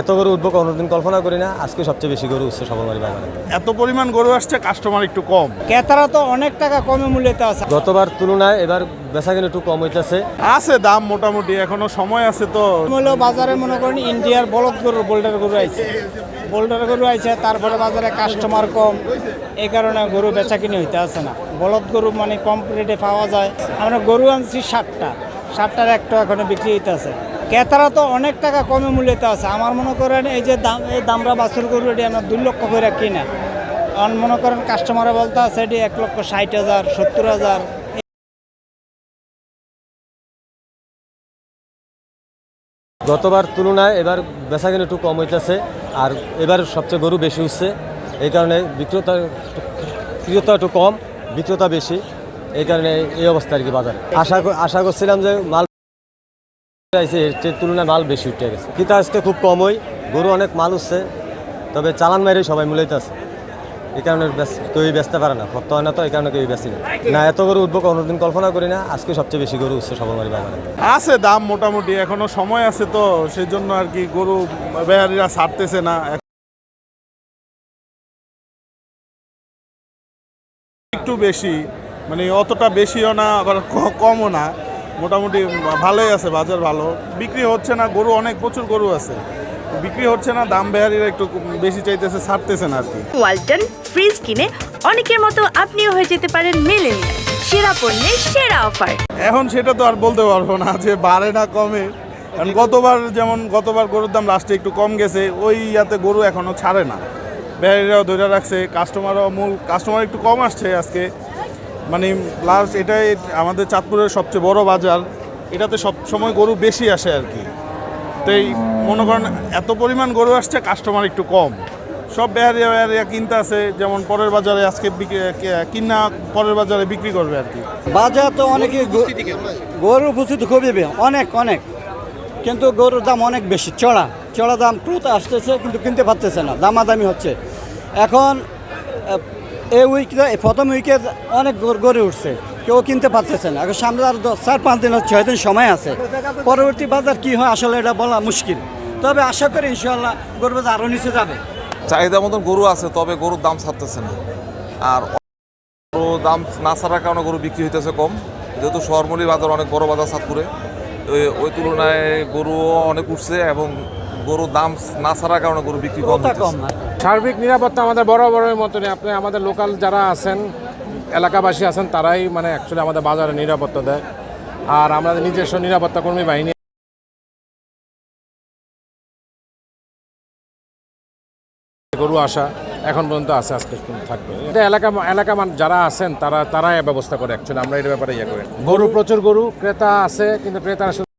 এত গরু উঠবো কোনোদিন কল্পনা করি না। আজকে সবচেয়ে বেশি গরু উঠছে সবলমারি বাগানে এত পরিমাণ গরু আসছে কাস্টমার একটু কম। ক্রেতারা তো অনেক টাকা কমে মূল্যতে আছে। গতবার তুলনায় এবার বেচা কিনে একটু কম হইতেছে। আছে দাম মোটামুটি এখনও সময় আছে তো। হলো বাজারে মনে করেন ইন্ডিয়ার বলদ গরু বোল্ডার গরু আইছে। বোল্ডার গরু আইছে তারপরে বাজারে কাস্টমার কম। এই কারণে গরু বেচা কিনে হইতে আছে না। বলদ গরু মানে কম রেটে পাওয়া যায়। আমরা গরু আনছি ষাটটা। ষাটটার একটা এখনও বিক্রি হইতে আছে ক্রেতারা তো অনেক টাকা কমে মূল্যতে আছে। আমার মনে করেন এই যে দাম এই দামরা বাছুর গরু এটি আমরা দুই লক্ষ করে কিনা। আর মনে করেন কাস্টমারে বলতে আছে এটি এক লক্ষ ষাট হাজার, সত্তর হাজার। গতবার তুলনায় এবার বেচা কিনে একটু কম হইতেছে, আর এবার সবচেয়ে গরু বেশি উঠছে এই কারণে বিক্রেতা ক্রেতা একটু কম, বিক্রেতা বেশি। এই কারণে এই অবস্থা আর কি বাজারে। আশা আশা করছিলাম যে মাল তুলনায় মাল বেশি উঠে গেছে। কিন্তু আজকে খুব কম গরু অনেক মাল উঠছে, তবে চালান মাইরে সবাই মূলত আছে। এই কারণে কেউই বেচতে পারে না, ভক্ত হয় না তো এই কারণে কেউই বেশি না, এত গরু উঠবো কোনোদিন কল্পনা করি না, আজকে সবচেয়ে বেশি গরু উঠছে সবলমারি বাগানে আছে দাম মোটামুটি, এখনও সময় আছে তো সেই জন্য আর কি গরু বেহারিরা ছাড়তেছে না। একটু বেশি মানে অতটা বেশিও না, আবার কমও না। মোটামুটি ভালোই আছে বাজার ভালো। বিক্রি হচ্ছে না গরু অনেক প্রচুর গরু আছে। বিক্রি হচ্ছে না দাম বেহারিরা একটু বেশি চাইতেছে ছাড়তেছে না আর কি ওয়ালটন ফ্রিজ কিনে অনেকের মতো আপনিও হয়ে যেতে পারেন মেলেনিয়া সেরা পণ্যের সেরা অফার। এখন সেটা তো আর বলতে পারব না যে বাড়ে না কমে। কারণ গতবার যেমন গতবার গরুর দাম লাস্টে একটু কম গেছে ওই ইয়াতে গরু এখনও ছাড়ে না। ব্যাপারীরাও ধরে রাখছে কাস্টমারও মূল কাস্টমার একটু কম আসছে আজকে। মানে লাস্ট এটাই আমাদের চাঁদপুরের সবচেয়ে বড় বাজার এটাতে সব সময় গরু বেশি আসে আর কি। তো এই মনে করেন এত পরিমাণ গরু আসছে কাস্টমার একটু কম। সব বেহারিয়া বেহারিয়া কিনতে আছে যেমন পরের বাজারে আজকে বিক্রি- কিনা পরের বাজারে বিক্রি করবে আর কি। বাজার তো অনেকে গরু উপস্থিত খুবই অনেক অনেক। কিন্তু গরুর দাম অনেক বেশি চড়া। চড়া দাম টুতে আসতেছে কিন্তু কিনতে পারতেছে না দামাদামি হচ্ছে। এখন এই উইকে প্রথম উইকে অনেক গরু উঠছে। কেউ কিনতে পারতেছে না। এখন সামনে আর চার, পাঁচ দিন ছয় দিন সময় আছে। পরবর্তী বাজার কি হয় আসলে এটা বলা মুশকিল। তবে আশা করি ইনশাল্লাহ গরু বাজার আরও নিচে যাবে। চাহিদা মতন গরু আছে, তবে গরুর দাম ছাড়তেছে না। আর গরু দাম না ছাড়ার কারণে গরু বিক্রি হইতেছে কম। যেহেতু শহরমলি বাজার, অনেক বড় বাজার সাতপুরে। ওই তুলনায় গরুও অনেক উঠছে এবং গরুর দাম না ছাড়ার কারণে গরু বিক্রি কম সার্বিক নিরাপত্তা আমাদের বড় বড় মতনই। আপনি আমাদের লোকাল যারা আছেন এলাকাবাসী আছেন তারাই মানে অ্যাকচুয়ালি আমাদের বাজারে নিরাপত্তা দেয়। আর আমাদের নিজস্ব নিরাপত্তা কর্মী বাহিনী গরু আসা এখন পর্যন্ত আছে আজকে থাকবে। এটা এলাকা এলাকা মান- যারা আছেন তারা তারাই ব্যবস্থা করে অ্যাকচুয়ালি আমরা এর ব্যাপারে ইয়ে করি। গরু প্রচুর গরু ক্রেতা আছে কিন্তু ক্রেতারা শুধু